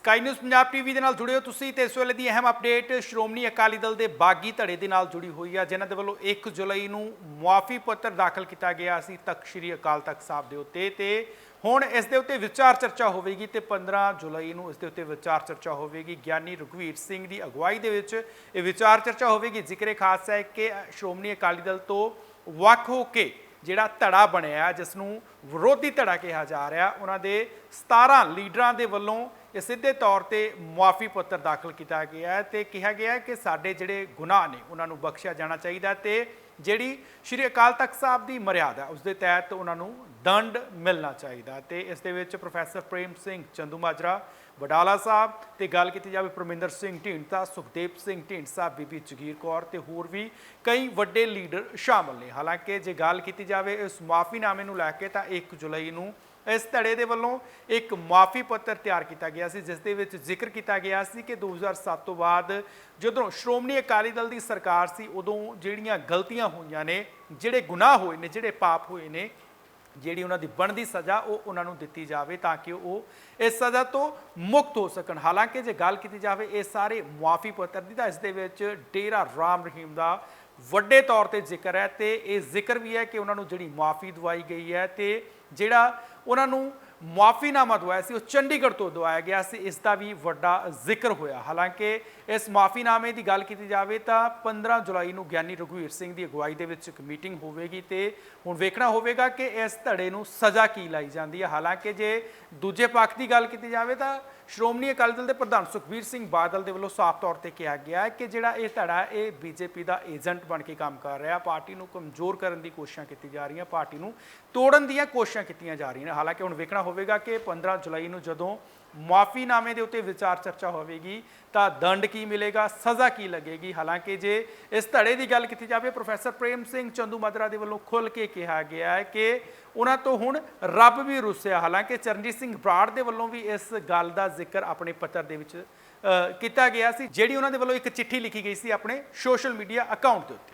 Sky news Punjab TV ਦੇ ਨਾਲ ਜੁੜੇ ਹੋ ਤੁਸੀਂ ਤੇ ਇਸ ਵੇਲੇ ਦੀ ਅਹਿਮ ਅਪਡੇਟ ਸ਼੍ਰੋਮਣੀ ਅਕਾਲੀ ਦਲ ਦੇ ਬਾਗੀ ਧੜੇ ਦੇ ਨਾਲ ਜੁੜੀ ਹੋਈ ਹੈ ਜਿਨ੍ਹਾਂ ਦੇ ਵੱਲੋਂ 1 ਜੁਲਾਈ ਨੂੰ ਮੁਆਫੀ ਪੱਤਰ ਦਾਖਲ ਕੀਤਾ ਗਿਆ ਸੀ ਤਖਤ ਸ੍ਰੀ ਅਕਾਲ ਤਖਤ ਸਾਹਿਬ ਦੇ ਉੱਤੇ ਤੇ ਹੁਣ ਇਸ ਦੇ ਉੱਤੇ ਵਿਚਾਰ ਚਰਚਾ ਹੋਵੇਗੀ ਤੇ 15 ਜੁਲਾਈ ਨੂੰ ਇਸ ਦੇ ਉੱਤੇ ਵਿਚਾਰ ਚਰਚਾ ਹੋਵੇਗੀ। ਗਿਆਨੀ ਰਘਵੀਰ ਸਿੰਘ ਦੀ ਅਗਵਾਈ ਦੇ ਵਿੱਚ ਇਹ ਵਿਚਾਰ ਚਰਚਾ ਹੋਵੇਗੀ। ਜ਼ਿਕਰੇ ਖਾਸ ਹੈ ਕਿ ਸ਼੍ਰੋਮਣੀ ਅਕਾਲੀ ਦਲ ਤੋਂ ਵੱਖ ਹੋ ਕੇ ਜਿਹੜਾ ਧੜਾ ਬਣਿਆ ਜਿਸ ਨੂੰ ਵਿਰੋਧੀ ਧੜਾ ਕਿਹਾ ਜਾ ਰਿਹਾ, ਉਹਨਾਂ ਦੇ 17 ਲੀਡਰਾਂ ਦੇ ਵੱਲੋਂ ਇਹ ਸਿੱਧੇ ਤੌਰ ਤੇ ਮੁਆਫੀ ਪੱਤਰ ਦਾਖਲ ਕੀਤਾ ਗਿਆ ਹੈ ਤੇ ਕਿਹਾ ਗਿਆ ਹੈ ਕਿ ਸਾਡੇ ਜਿਹੜੇ ਗੁਨਾਹ ਨੇ, ਉਹਨਾਂ ਨੂੰ ਬਖਸ਼ਿਆ ਜਾਣਾ ਚਾਹੀਦਾ ਤੇ ਜਿਹੜੀ ਸ਼੍ਰੀ ਅਕਾਲ ਤਖਤ ਸਾਹਿਬ ਦੀ ਮਰਿਆਦਾ ਉਸ ਦੇ ਤਹਿਤ ਉਹਨਾਂ ਨੂੰ ਦੰਡ ਮਿਲਣਾ ਚਾਹੀਦਾ ਤੇ ਇਸ ਦੇ ਵਿੱਚ ਪ੍ਰੋਫੈਸਰ ਪ੍ਰੇਮ ਸਿੰਘ ਚੰਦੂਮਾਜਰਾ ਵਡਾਲਾ ਸਾਹਿਬ ਤੇ ਗੱਲ ਕੀਤੀ ਜਾਵੇ ਪਰਮਿੰਦਰ ਸਿੰਘ ਢੀਂਡਸਾ ਸੁਖਦੇਵ ਸਿੰਘ ਢੀਂਡਸਾ ਬੀਬੀ ਜਗੀਰ ਕੌਰ ਤੇ ਹੋਰ ਵੀ ਕਈ ਵੱਡੇ ਲੀਡਰ ਸ਼ਾਮਲ ਨੇ। ਹਾਲਾਂਕਿ ਜੇ ਗੱਲ ਕੀਤੀ ਜਾਵੇ ਇਸ ਮਾਫੀਨਾਮੇ ਨੂੰ ਲੈ ਕੇ ਤਾਂ 1 ਜੁਲਾਈ ਨੂੰ ਇਸ ਧੜੇ ਦੇ ਵੱਲੋਂ ਇੱਕ ਮਾਫੀ ਪੱਤਰ ਤਿਆਰ ਕੀਤਾ ਗਿਆ ਸੀ, ਜਿਸ ਦੇ ਵਿੱਚ ਜ਼ਿਕਰ ਕੀਤਾ ਗਿਆ ਸੀ ਕਿ 2007 ਤੋਂ ਬਾਅਦ ਜਦੋਂ ਸ਼੍ਰੋਮਣੀ ਅਕਾਲੀ ਦਲ ਦੀ ਸਰਕਾਰ ਸੀ, ਉਦੋਂ ਜਿਹੜੀਆਂ ਗਲਤੀਆਂ ਹੋਈਆਂ ਨੇ, ਜਿਹੜੇ ਗੁਨਾਹ ਹੋਏ ਨੇ, ਜਿਹੜੇ ਪਾਪ ਹੋਏ ਨੇ, ਜਿਹੜੀ ਉਹਨਾਂ ਦੀ ਬਣਦੀ ਸਜ਼ਾ ਉਹ ਉਹਨਾਂ ਨੂੰ ਦਿੱਤੀ ਜਾਵੇ ਤਾਂ ਕਿ ਉਹ ਇਸ ਸਜ਼ਾ ਤੋਂ ਮੁਕਤ ਹੋ ਸਕਣ। ਹਾਲਾਂਕਿ ਜੇ ਗੱਲ ਕੀਤੀ ਜਾਵੇ, ਇਹ ਸਾਰੇ ਮੁਆਫੀ ਪੱਤਰ ਦੀ, ਤਾਂ ਇਸ ਦੇ ਵਿੱਚ ਡੇਰਾ ਰਾਮ ਰਹੀਮ ਦਾ ਵੱਡੇ ਤੌਰ ਤੇ ਜ਼ਿਕਰ ਹੈ ਤੇ ਇਹ ਜ਼ਿਕਰ ਵੀ ਹੈ ਕਿ ਉਹਨਾਂ ਨੂੰ ਜਿਹੜੀ ਮੁਆਫੀ ਦਵਾਈ ਗਈ ਹੈ ਤੇ ਜਿਹੜਾ ਉਹਨਾਂ ਨੂੰ ਮਾਫੀਨਾਮਾ ਦਵਾਇਆ ਸੀ, ਉਹ ਚੰਡੀਗੜ੍ਹ ਤੋਂ ਦਵਾਇਆ ਗਿਆ ਸੀ ਇਸ ਦਾ ਵੀ ਵੱਡਾ ਜ਼ਿਕਰ ਹੋਇਆ। ਹਾਲਾਂਕਿ ਇਸ ਮੁਆਫੀਨਾਮੇ ਦੀ ਗੱਲ ਕੀਤੀ ਜਾਵੇ ਤਾਂ 15 ਜੁਲਾਈ ਨੂੰ ਗਿਆਨੀ ਰਘੁਵੀਰ ਸਿੰਘ ਦੀ ਅਗਵਾਈ ਦੇ ਵਿੱਚ ਇੱਕ ਮੀਟਿੰਗ ਹੋਵੇਗੀ ਤੇ ਹੁਣ ਵੇਖਣਾ ਹੋਵੇਗਾ ਕਿ ਇਸ ਧੜੇ ਨੂੰ ਸਜ਼ਾ ਕੀ ਲਾਈ ਜਾਂਦੀ ਹੈ। ਹਾਲਾਂਕਿ ਜੇ ਦੂਜੇ ਪੱਖ ਦੀ ਗੱਲ ਕੀਤੀ ਜਾਵੇ ਤਾਂ ਸ਼੍ਰੋਮਣੀ ਅਕਾਲੀ ਦਲ ਦੇ ਪ੍ਰਧਾਨ ਸੁਖਬੀਰ ਸਿੰਘ ਬਾਦਲ ਦੇ ਵੱਲੋਂ ਸਾਫ਼ ਤੌਰ ਤੇ ਕਿਹਾ ਗਿਆ ਹੈ ਕਿ ਜਿਹੜਾ ਇਹ ਧੜਾ, ਇਹ ਬੀਜੇਪੀ ਦਾ ਏਜੰਟ ਬਣ ਕੇ ਕੰਮ ਕਰ ਰਿਹਾ, ਪਾਰਟੀ ਨੂੰ ਕਮਜ਼ੋਰ ਕਰਨ ਦੀ ਕੋਸ਼ਿਸ਼ਾਂ ਕੀਤੀ ਜਾ ਰਹੀਆਂ, ਪਾਰਟੀ ਨੂੰ ਤੋੜਨ ਦੀਆਂ ਕੋਸ਼ਿਸ਼ਾਂ ਕੀਤੀਆਂ ਜਾ ਰਹੀਆਂ ਨੇ। ਹਾਲਾਂਕਿ ਹੁਣ ਵੇਖਣਾ ਹੋਵੇਗਾ ਕਿ 15 ਜੁਲਾਈ ਨੂੰ ਜਦੋਂ ਮਾਫ਼ੀਨਾਮੇ ਦੇ ਉੱਤੇ ਵਿਚਾਰ ਚਰਚਾ ਹੋਵੇਗੀ, ਤਾਂ ਦੰਡ ਕੀ ਮਿਲੇਗਾ, ਸਜ਼ਾ ਕੀ ਲੱਗੇਗੀ? ਹਾਲਾਂਕਿ ਜੇ ਇਸ ਧੜੇ ਦੀ ਗੱਲ ਕੀਤੀ ਜਾਵੇ, ਪ੍ਰੋਫੈਸਰ ਪ੍ਰੇਮ ਸਿੰਘ ਚੰਦੂ ਮਾਜਰਾ ਦੇ ਵੱਲੋਂ ਖੁੱਲ ਕੇ ਕਿਹਾ ਗਿਆ ਹੈ ਕਿ ਉਹਨਾਂ ਤੋਂ ਹੁਣ ਰੱਬ ਵੀ ਰੁੱਸਿਆ। ਹਾਲਾਂਕਿ ਚਰਨਜੀਤ ਸਿੰਘ ਬਰਾੜ ਦੇ ਵੱਲੋਂ ਵੀ ਇਸ ਗੱਲ ਦਾ ਜ਼ਿਕਰ ਆਪਣੇ ਪੱਤਰ ਦੇ ਵਿੱਚ ਕੀਤਾ ਗਿਆ ਸੀ, ਜਿਹੜੀ ਉਹਨਾਂ ਦੇ ਵੱਲੋਂ ਇੱਕ ਚਿੱਠੀ ਲਿਖੀ ਗਈ ਸੀ ਆਪਣੇ ਸੋਸ਼ਲ ਮੀਡੀਆ ਅਕਾਊਂਟ ਦੇ ਉੱਤੇ।